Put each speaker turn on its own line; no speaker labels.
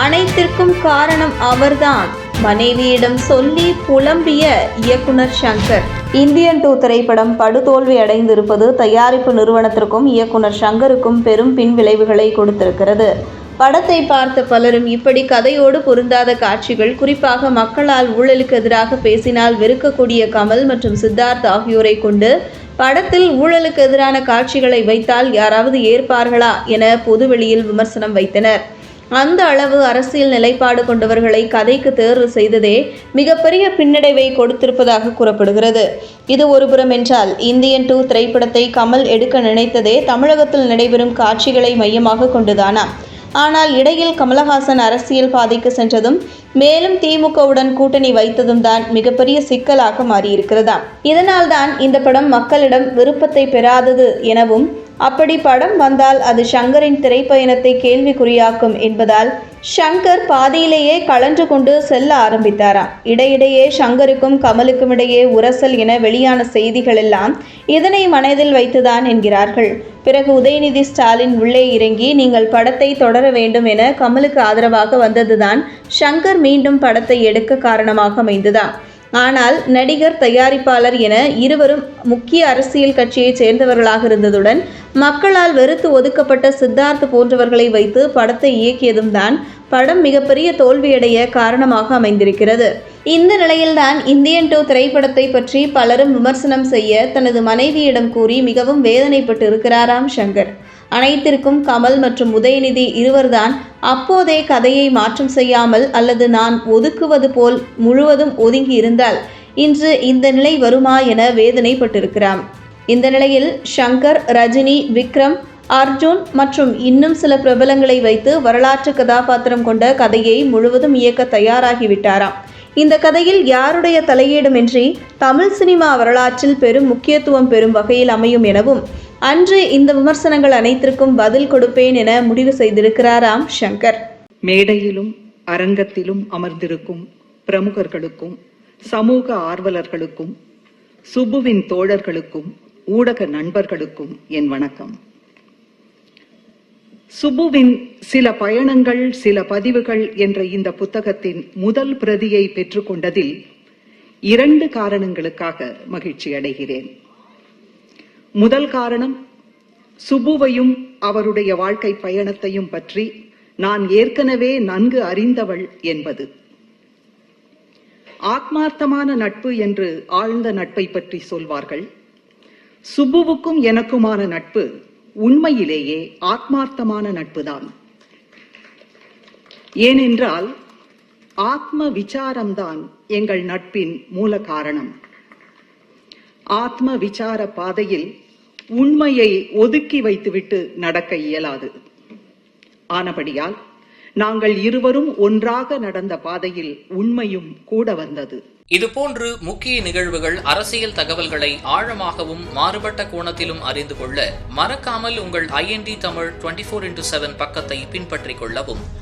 அனைத்திற்கும் காரணம் அவர்தான். மனைவியிடம் சொல்லி புலம்பிய இயக்குனர் சங்கர். இந்தியன் டூ திரைப்படம் படுதோல்வி அடைந்திருப்பது தயாரிப்பு நிறுவனத்திற்கும் இயக்குனர் சங்கருக்கும் பெரும் பின்விளைவுகளை கொடுத்திருக்கிறது. படத்தை பார்த்த பலரும் இப்படி கதையோடு பொருந்தாத காட்சிகள் குறிப்பாக மக்களால் ஊழலுக்கு எதிராக பேசினால் வெறுக்கக்கூடிய கமல் மற்றும் சித்தார்த் ஆகியோரை கொண்டு படத்தில் ஊழலுக்கு எதிரான காட்சிகளை வைத்தால் யாராவது ஏற்பார்களா என பொதுவெளியில் விமர்சனம் வைத்தனர். அந்த அளவு அரசியல் நிலைப்பாடு கொண்டவர்களை கதைக்கு தேர்வு செய்ததே மிகப்பெரிய பின்னடைவை கொடுத்திருப்பதாக கூறப்படுகிறது. இது ஒருபுறம் என்றால் இந்தியன் டூ திரைப்படத்தை கமல் எடுக்க நினைத்ததே தமிழகத்தில் நடைபெறும் காட்சிகளை மையமாக கொண்டுதானா? ஆனால் இடையில் கமலஹாசன் அரசியல் பாதைக்கு சென்றதும் மேலும் திமுகவுடன் கூட்டணி வைத்ததும் தான் மிகப்பெரிய சிக்கலாக மாறியிருக்கிறதா இதனால் தான் இந்த படம் மக்களிடம் விருப்பத்தை பெறாதது எனவும் அப்படி படம் வந்தால் அது ஷங்கரின் திரைப்பயணத்தை கேள்விக்குறியாக்கும் என்பதால் ஷங்கர் பாதியிலேயே கலன்று கொண்டு செல்ல ஆரம்பித்தாராம். இடையிடையே ஷங்கருக்கும் கமலுக்கும் இடையே உரசல் என வெளியான செய்திகள் எல்லாம் இதனை மனதில் வைத்துதான் என்கிறார்கள். பிறகு உதயநிதி ஸ்டாலின் உள்ளே இறங்கி நீங்கள் படத்தை தொடர வேண்டும் என கமலுக்கு ஆதரவாக வந்ததுதான் ஷங்கர் மீண்டும் படத்தை எடுக்க காரணமாக அமைந்ததாம் ஆனால் நடிகர் தயாரிப்பாளர் என இருவரும் முக்கிய அரசியல் கட்சியைச் சேர்ந்தவர்களாக இருந்ததுடன் மக்களால் வெறுத்து ஒதுக்கப்பட்ட சித்தார்த் போன்றவர்களை வைத்து படத்தை இயக்கியதும் தான் படம் மிகப்பெரிய தோல்வியடைய காரணமாக அமைந்திருக்கிறது. இந்த நிலையில்தான் இந்தியன் டூ திரைப்படத்தை பற்றி பலரும் விமர்சனம் செய்ய தனது மனைவியிடம் கூறி மிகவும் வேதனைப்பட்டு இருக்கிறாராம் சங்கர் அனைத்திற்கும் கமல் மற்றும் உதயநிதி இருவர்தான் அப்போதே கதையை மாற்றம் செய்யாமல் அல்லது நான் ஒதுக்குவது போல் முழுவதும் ஒதுங்கி இருந்தால் இன்று இந்த நிலை வருமா என வேதனைப்பட்டிருக்கிறான் இந்த நிலையில் ஷங்கர் ரஜினி விக்ரம் அர்ஜுன் மற்றும் இன்னும் சில பிரபலங்களை வைத்து வரலாற்று கதாபாத்திரம் கொண்ட கதையை முழுவதும் இயக்க தயாராகிவிட்டாராம். இந்த கதையில் யாருடைய தலையீடுமின்றி தமிழ் சினிமா வரலாற்றில் பெரும் முக்கியத்துவம் பெறும் வகையில் அமையும் எனவும் அன்று இந்த விமர்சனங்கள் அனைத்திற்கும் பதில் கொடுப்பேன் என முடிவு செய்திருக்கிறாராம் ஷங்கர்
மேடையிலும் அரங்கத்திலும் அமர்ந்திருக்கும் பிரமுகர்களுக்கும் சமூக ஆர்வலர்களுக்கும் சுபுவின் தோழர்களுக்கும் ஊடக நண்பர்களுக்கும் என் வணக்கம். சுபுவின் சில பயணங்கள் சில பதிவுகள் என்ற இந்த புத்தகத்தின் முதல் பிரதியை பெற்றுக்கொண்டதில் இரண்டு காரணங்களுக்காக மகிழ்ச்சி அடைகிறேன். முதல் காரணம் சுபுவையும் அவருடைய வாழ்க்கை பயணத்தையும் பற்றி நான் ஏற்கனவே நன்கு அறிந்தவள் என்பது. ஆத்மார்த்தமான நட்பு என்று ஆழ்ந்த நட்பை பற்றி சொல்வார்கள். சுபுவுக்கும் எனக்குமான நட்பு உண்மையிலேயே ஆத்மார்த்தமான நட்புதான். ஏனென்றால் ஆத்ம விசாரம்தான் எங்கள் நட்பின் மூல காரணம். ஆத்ம விசார பாதையில் உண்மையை ஒதுக்கி வைத்துவிட்டு நடக்க இயலாது. ஆனபடியால் நாங்கள் இருவரும் ஒன்றாக நடந்த பாதையில் உண்மையும் கூட வந்தது.
இதுபோன்று முக்கிய நிகழ்வுகள் அரசியல் தகவல்களை ஆழமாகவும் மாறுபட்ட கோணத்திலும் அறிந்து கொள்ள மறக்காமல் உங்கள் IND Tamil twenty four into seven பக்கத்தை பின்பற்றிக் கொள்ளவும்.